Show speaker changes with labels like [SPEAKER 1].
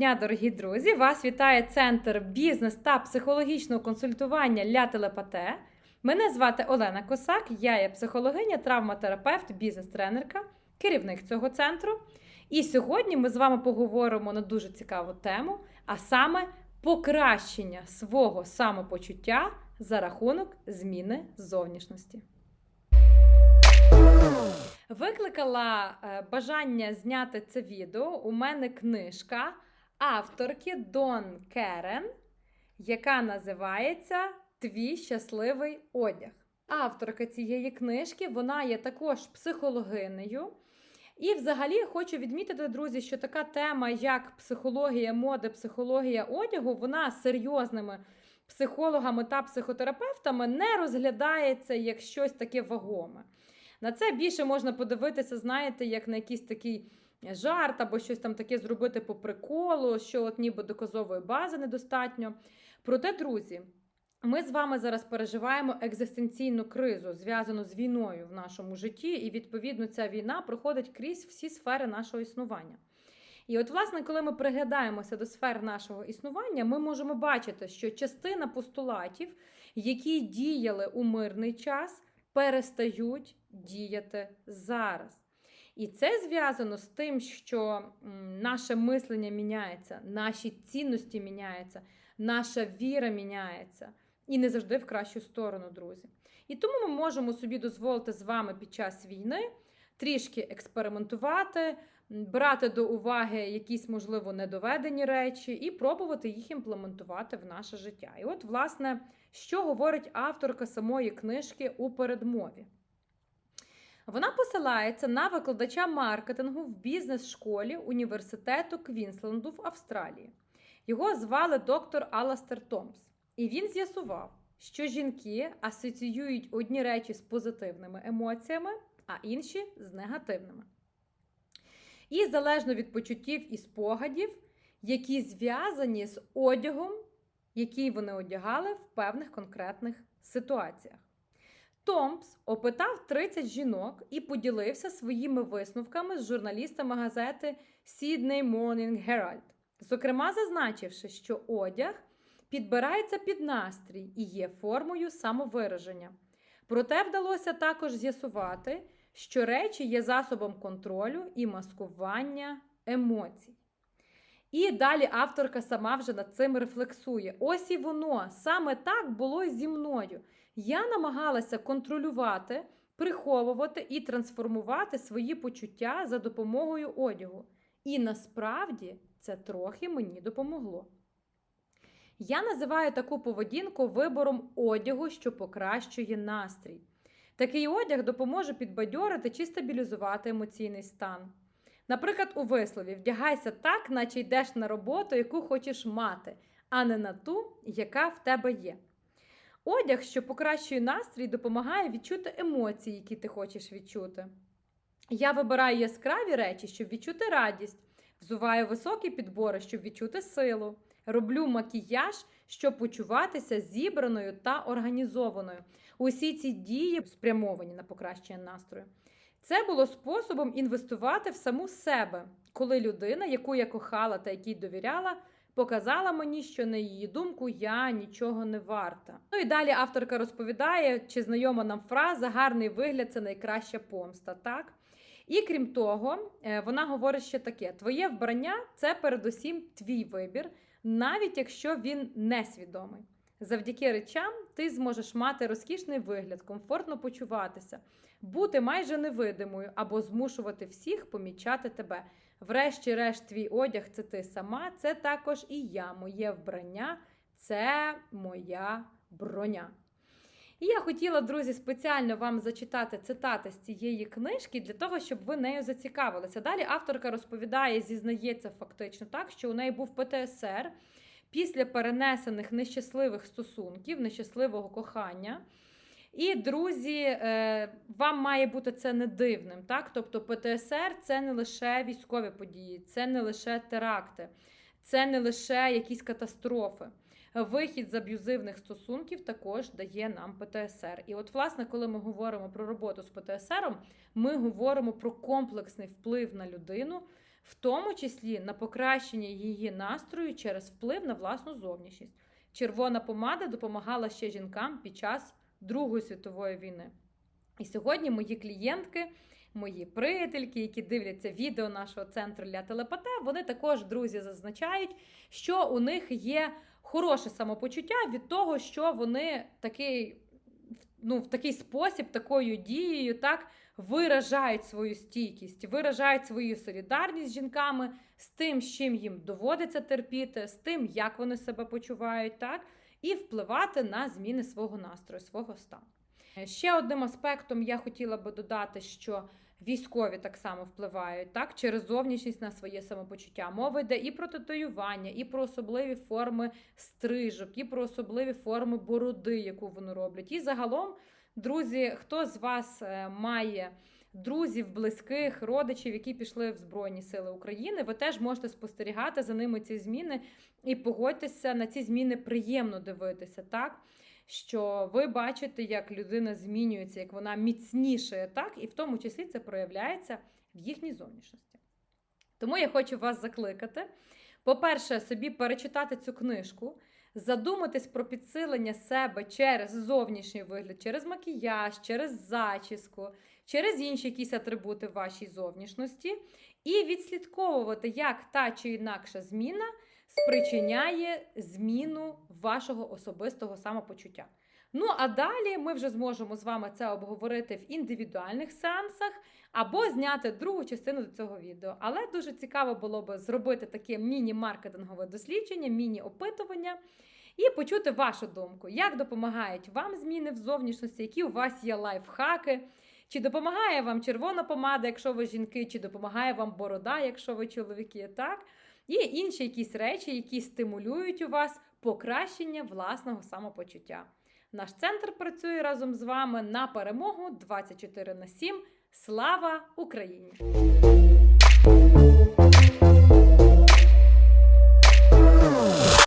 [SPEAKER 1] дня, дорогі друзі! Вас вітає центр бізнес та психологічного консультування Ля Телепате. Мене звати Олена Косак, я є психологиня, травматерапевт, бізнес-тренерка, керівник цього центру. І сьогодні ми з вами поговоримо на дуже цікаву тему, а саме покращення свого самопочуття за рахунок зміни зовнішності. Викликала е, бажання зняти це відео. У мене книжка авторки Дон Керен, яка називається Твій щасливий одяг. Авторка цієї книжки вона є також психологинею. І, взагалі, хочу відмітити, друзі, що така тема, як психологія моди, психологія одягу, вона серйозними психологами та психотерапевтами не розглядається як щось таке вагоме. На це більше можна подивитися, знаєте, як на якийсь такий жарт або щось там таке зробити по приколу, що от ніби доказової бази недостатньо. Проте, друзі, ми з вами зараз переживаємо екзистенційну кризу, зв'язану з війною в нашому житті, і відповідно ця війна проходить крізь всі сфери нашого існування. І от, власне, коли ми приглядаємося до сфер нашого існування, ми можемо бачити, що частина постулатів, які діяли у мирний час, перестають діяти зараз. І це зв'язано з тим, що наше мислення міняється, наші цінності міняються, наша віра міняється. І не завжди в кращу сторону, друзі. І тому ми можемо собі дозволити з вами під час війни трішки експериментувати, брати до уваги якісь, можливо, недоведені речі і пробувати їх імплементувати в наше життя. І от, власне, що говорить авторка самої книжки у передмові. Вона посилається на викладача маркетингу в бізнес-школі університету Квінсленду в Австралії. Його звали доктор Аластер Томс. І він з'ясував, що жінки асоціюють одні речі з позитивними емоціями, а інші з негативними. І залежно від почуттів і спогадів, які зв'язані з одягом, який вони одягали в певних конкретних ситуаціях. Томпс опитав 30 жінок і поділився своїми висновками з журналістами газети Sydney Morning Herald, зокрема, зазначивши, що одяг підбирається під настрій і є формою самовираження. Проте вдалося також з'ясувати, що речі є засобом контролю і маскування емоцій. І далі авторка сама вже над цим рефлексує. Ось і воно саме так було зі мною. Я намагалася контролювати, приховувати і трансформувати свої почуття за допомогою одягу. І насправді це трохи мені допомогло. Я називаю таку поведінку вибором одягу, що покращує настрій. Такий одяг допоможе підбадьорити чи стабілізувати емоційний стан. Наприклад, у вислові вдягайся так, наче йдеш на роботу, яку хочеш мати, а не на ту, яка в тебе є. Одяг, що покращує настрій, допомагає відчути емоції, які ти хочеш відчути. Я вибираю яскраві речі, щоб відчути радість, взуваю високі підбори, щоб відчути силу. Роблю макіяж, щоб почуватися зібраною та організованою. Усі ці дії спрямовані на покращення настрою. Це було способом інвестувати в саму себе, коли людина, яку я кохала та якій довіряла, показала мені, що на її думку я нічого не варта. Ну і далі авторка розповідає, чи знайома нам фраза гарний вигляд це найкраща помста. так? І крім того, е, вона говорить ще таке: твоє вбрання це передусім твій вибір, навіть якщо він несвідомий. Завдяки речам ти зможеш мати розкішний вигляд, комфортно почуватися, бути майже невидимою або змушувати всіх помічати тебе. Врешті-решт, твій одяг це ти сама, це також і я, моє вбрання, це моя броня. І я хотіла, друзі, спеціально вам зачитати цитати з цієї книжки для того, щоб ви нею зацікавилися. Далі авторка розповідає, зізнається фактично так, що у неї був ПТСР після перенесених нещасливих стосунків, нещасливого кохання. І, друзі, е, вам має бути це не дивним. так? Тобто ПТСР це не лише військові події, це не лише теракти, це не лише якісь катастрофи. Вихід з аб'юзивних стосунків також дає нам ПТСР. І от, власне, коли ми говоримо про роботу з ПТСР, ми говоримо про комплексний вплив на людину в тому числі на покращення її настрою через вплив на власну зовнішність. Червона помада допомагала ще жінкам під час Другої світової війни. І сьогодні мої клієнтки, мої приятельки, які дивляться відео нашого центру для телепате, вони також, друзі, зазначають, що у них є хороше самопочуття від того, що вони такий, ну, в такий спосіб, такою дією, так виражають свою стійкість, виражають свою солідарність з жінками, з тим, з чим їм доводиться терпіти, з тим, як вони себе почувають, так, і впливати на зміни свого настрою, свого стану. Ще одним аспектом я хотіла би додати, що військові так само впливають так, через зовнішність на своє самопочуття. Мова йде і про татуювання, і про особливі форми стрижок, і про особливі форми бороди, яку вони роблять. І загалом, друзі, хто з вас е, має друзів, близьких, родичів, які пішли в Збройні Сили України, ви теж можете спостерігати за ними ці зміни і погодьтеся на ці зміни приємно дивитися, так? Що ви бачите, як людина змінюється, як вона міцнішає, так, і в тому числі це проявляється в їхній зовнішності. Тому я хочу вас закликати, по-перше, собі перечитати цю книжку, задуматись про підсилення себе через зовнішній вигляд, через макіяж, через зачіску, через інші якісь атрибути вашій зовнішності, і відслідковувати, як та чи інакша зміна спричиняє зміну вашого особистого самопочуття. Ну, а далі ми вже зможемо з вами це обговорити в індивідуальних сеансах або зняти другу частину до цього відео. Але дуже цікаво було би зробити таке міні-маркетингове дослідження, міні-опитування і почути вашу думку, як допомагають вам зміни в зовнішності, які у вас є лайфхаки. Чи допомагає вам червона помада, якщо ви жінки, чи допомагає вам борода, якщо ви чоловіки, так? І інші якісь речі, які стимулюють у вас покращення власного самопочуття. Наш центр працює разом з вами на перемогу 24 на 7. Слава Україні!